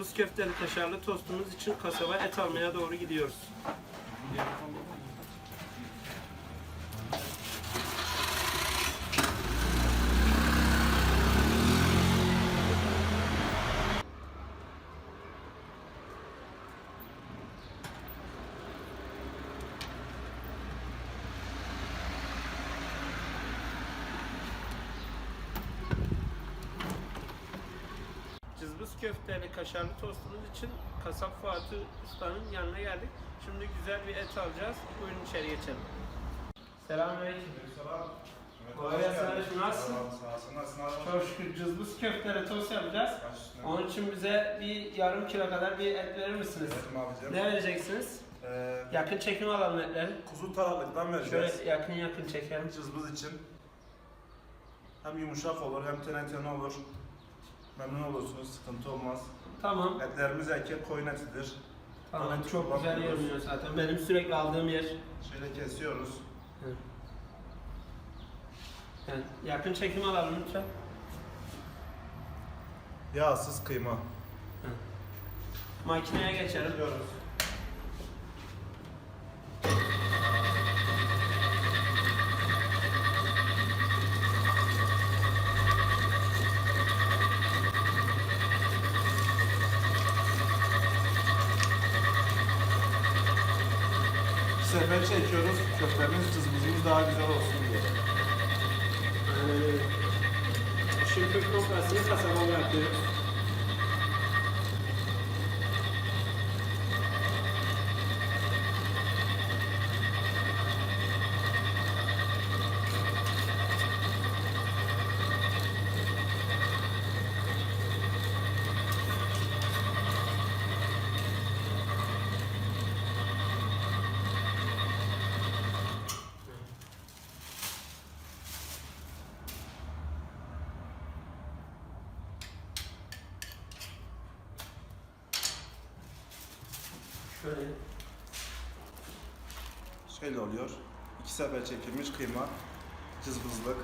Rus köfteli kaşarlı tostumuz için kasaba et almaya doğru gidiyoruz. Cızbız köfteli kaşarlı tostumuz için kasap Fatih Usta'nın yanına geldik. Şimdi güzel bir et alacağız. Buyurun içeri geçelim. Selamünaleyküm. Kolay gelsin nasılsın? Çok şükür cızbız köfteli tost yapacağız. Onun için bize bir yarım kilo kadar bir et verir misiniz? Ne vereceksiniz? Ee, Yakın çekim alalım etleri. kuzu taralıktan vereceğiz. Şöyle yakın yakın çekelim. Cızbız için. Hem yumuşak olur hem tene tene olur. Memnun olursunuz, sıkıntı olmaz. Tamam. Etlerimiz erkek koyun etidir. Tamam. Eti Çok güzel kullanmıyoruz. görünüyor zaten. Benim sürekli aldığım yer. Şöyle kesiyoruz. Yani yakın çekim alalım lütfen. Yağsız kıyma. Makineye geçelim. Diyoruz. Sefer çekiyoruz. Köftemiz, cızbızımız daha güzel olsun diye. Öyle. Şimdi püf noktasını kasaba Şöyle. Şöyle oluyor. İki sefer çekilmiş kıyma, cızbızlık.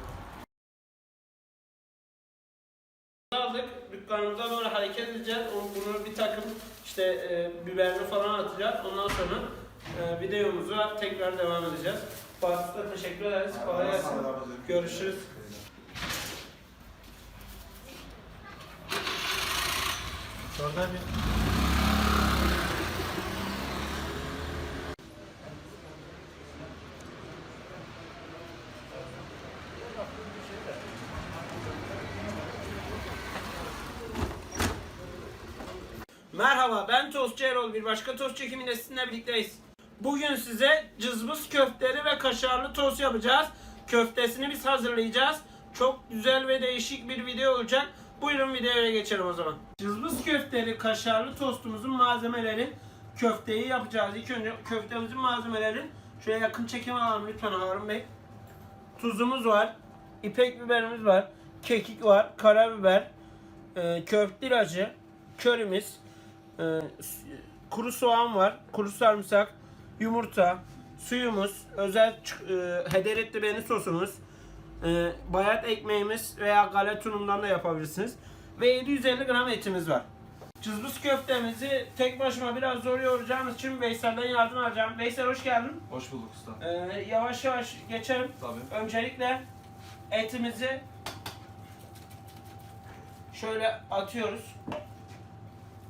aldık. Dükkanımıza doğru hareket edeceğiz. O- Bunu bir takım işte e, biberini falan atacağız. Ondan sonra e, videomuza tekrar devam edeceğiz. Fatih teşekkür ederiz. Kolay gelsin. Görüşürüz. Şurada bir Merhaba ben Tostçu Erol. Bir başka tost çekiminde sizinle birlikteyiz. Bugün size cızbız köfteli ve kaşarlı tost yapacağız. Köftesini biz hazırlayacağız. Çok güzel ve değişik bir video olacak. Buyurun videoya geçelim o zaman. Cızbız köfteli kaşarlı tostumuzun malzemeleri köfteyi yapacağız. İlk önce köftemizin malzemeleri şöyle yakın çekim alalım lütfen Harun Bey. Tuzumuz var, ipek biberimiz var, kekik var, karabiber, e, köfte ilacı, körimiz, e, kuru soğan var, kuru sarımsak, yumurta, suyumuz, özel e, hederetli beni sosumuz, e, bayat ekmeğimiz veya galet unundan da yapabilirsiniz. Ve 750 gram etimiz var. Cızbız köftemizi tek başıma biraz zor yoğuracağımız için Veysel'den yardım alacağım. Veysel hoş geldin. Hoş bulduk usta. E, yavaş yavaş geçelim. Tabii. Öncelikle etimizi şöyle atıyoruz.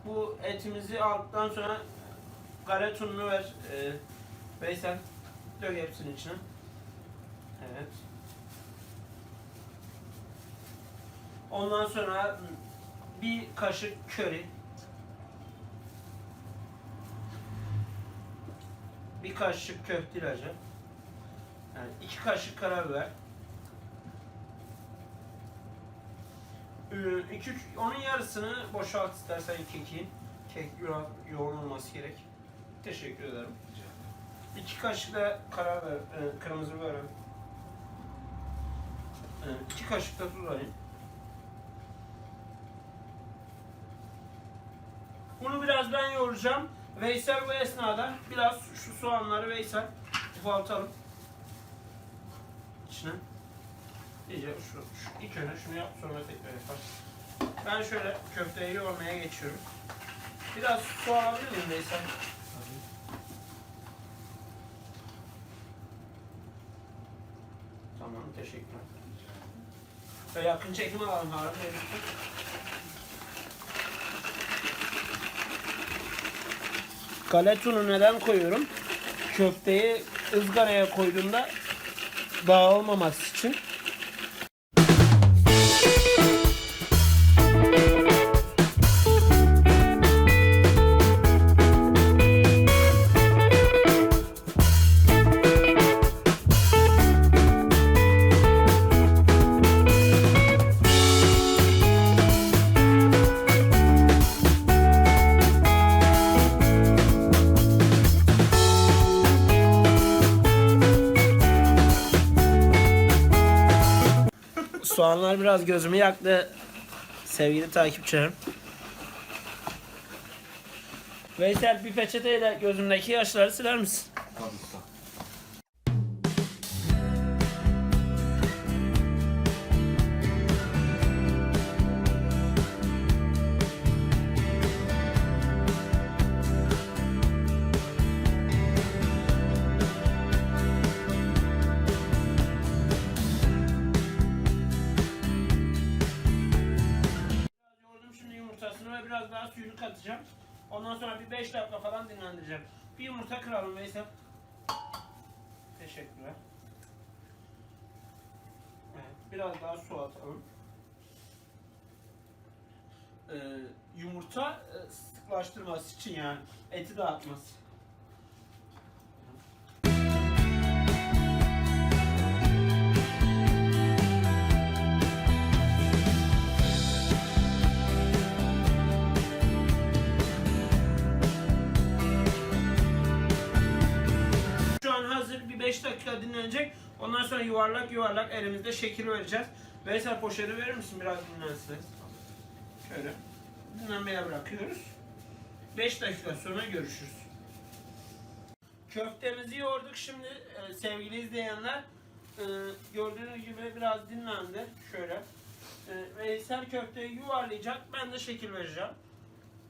Bu etimizi aldıktan sonra galet ununu ver. Ee, Veysel dök hepsinin içine. Evet. Ondan sonra bir kaşık köri. Bir kaşık köfte ilacı. Yani iki kaşık karabiber. Ee, iki, üç- onun yarısını boşalt istersen kekin. Kek biraz yoğun gerek. Teşekkür ederim. İki kaşık da karabiber, e, kırmızı biber. E, iki kaşık da tuz alayım. Bunu biraz ben yoğuracağım. Veysel bu esnada biraz şu soğanları Veysel ufaltalım. İçine. İyice şu, şu ilk önce şunu yap sonra tekrar yapar. Ben şöyle köfteyi yoğurmaya geçiyorum. Biraz su alabilir miyim Veysel? Tamam teşekkürler. Ve yakın çekim alalım Harun Bey. Neden koyuyorum? Köfteyi ızgaraya koyduğumda dağılmaması Soğanlar biraz gözümü yaktı sevgili takipçilerim. Veysel bir peçeteyle gözümdeki yaşları siler misin? Tabii katacağım. Ondan sonra bir 5 dakika falan dinlendireceğim. Bir yumurta kıralım Veysel. Teşekkürler. Evet, biraz daha su atalım. Ee, yumurta e, sıklaştırması için yani eti dağıtması. Hazır bir 5 dakika dinlenecek. Ondan sonra yuvarlak yuvarlak elimizde şekil vereceğiz. Veysel poşeti verir misin biraz dinlensin. Şöyle dinlenmeye bırakıyoruz. 5 dakika sonra görüşürüz. Köftemizi yoğurduk şimdi e, sevgili izleyenler. E, gördüğünüz gibi biraz dinlendi. Şöyle. E, Veysel köfteyi yuvarlayacak. Ben de şekil vereceğim.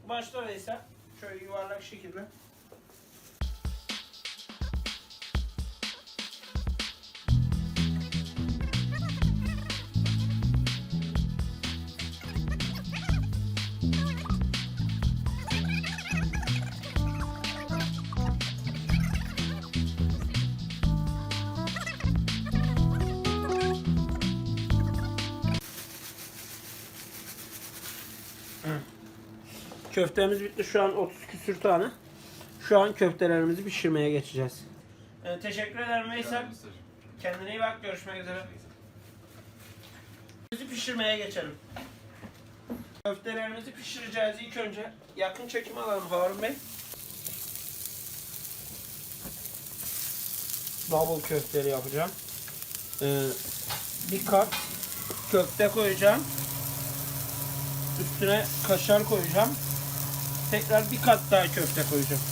Başla Veysel. Şöyle yuvarlak şekilde. Köftemiz bitti şu an 30 küsür tane. Şu an köftelerimizi pişirmeye geçeceğiz. Ee, teşekkür ederim Veysel. Kendine iyi bak. Görüşmek üzere. Bizi pişirmeye geçelim. Köftelerimizi pişireceğiz ilk önce. Yakın çekim alalım Harun Bey. Double köfteli yapacağım. Ee, bir kat köfte koyacağım. Üstüne kaşar koyacağım. Tekrar bir kat daha köfte koyacağım.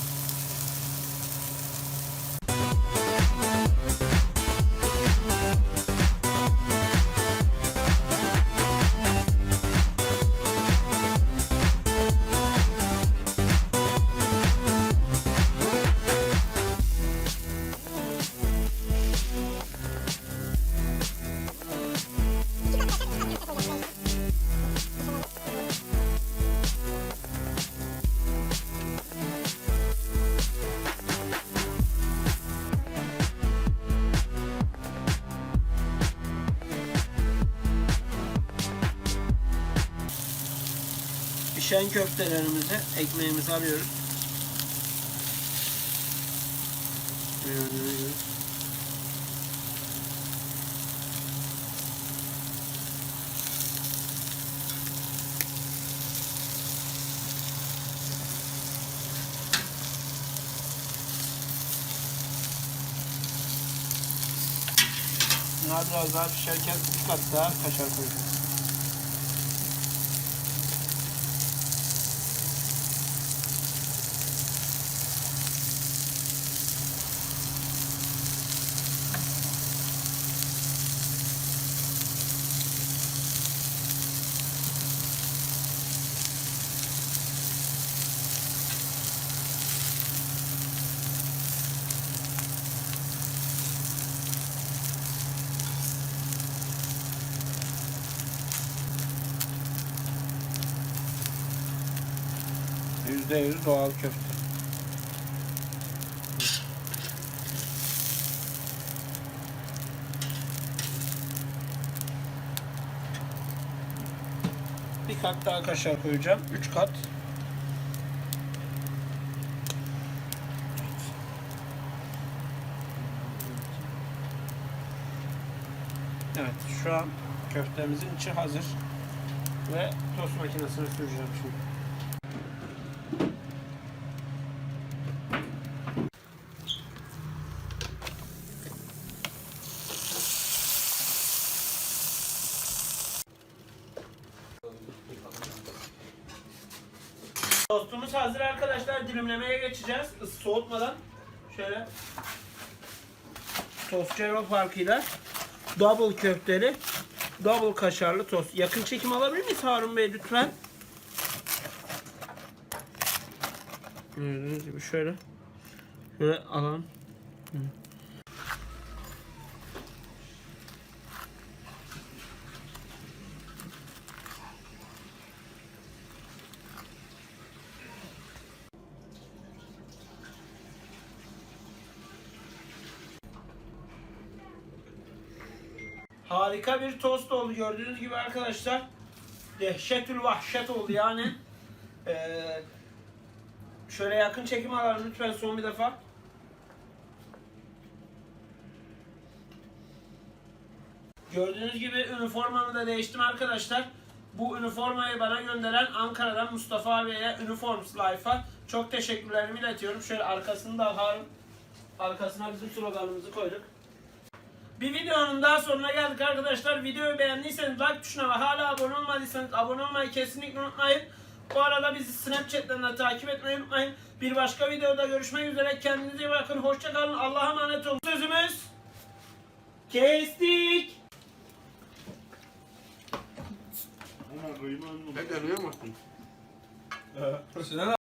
Pişen köftelerimizi ekmeğimizi alıyoruz. Bunlar biraz daha pişerken bir kat daha kaşar koyacağız. %100 doğal köfte. Bir kat daha kaşar koyacağım. 3 kat. Evet şu an köftemizin içi hazır. Ve tost makinesine süreceğim şimdi. Tostumuz hazır arkadaşlar. Dilimlemeye geçeceğiz. Is- Soğutmadan. Şöyle. Tost Cerro farkıyla double köfteli, double kaşarlı tost. Yakın çekim alabilir miyiz Harun Bey lütfen? Gördüğünüz gibi şöyle. Şöyle alalım. Hı. Harika bir tost oldu gördüğünüz gibi arkadaşlar. Dehşetül vahşet oldu yani. Ee, şöyle yakın çekim alalım lütfen son bir defa. Gördüğünüz gibi üniformamı da değiştim arkadaşlar. Bu üniformayı bana gönderen Ankara'dan Mustafa abiye Uniforms Life'a çok teşekkürlerimi iletiyorum. Şöyle arkasını da Harun arkasına bizim sloganımızı koyduk. Bir videonun daha sonuna geldik arkadaşlar. Videoyu beğendiyseniz like tuşuna ve hala abone olmadıysanız abone olmayı kesinlikle unutmayın. Bu arada bizi Snapchat'ten de takip etmeyi unutmayın. Bir başka videoda görüşmek üzere. Kendinize iyi bakın. Hoşçakalın. Allah'a emanet olun. Sözümüz kestik. Ne görüyor musun? Ee, Sinan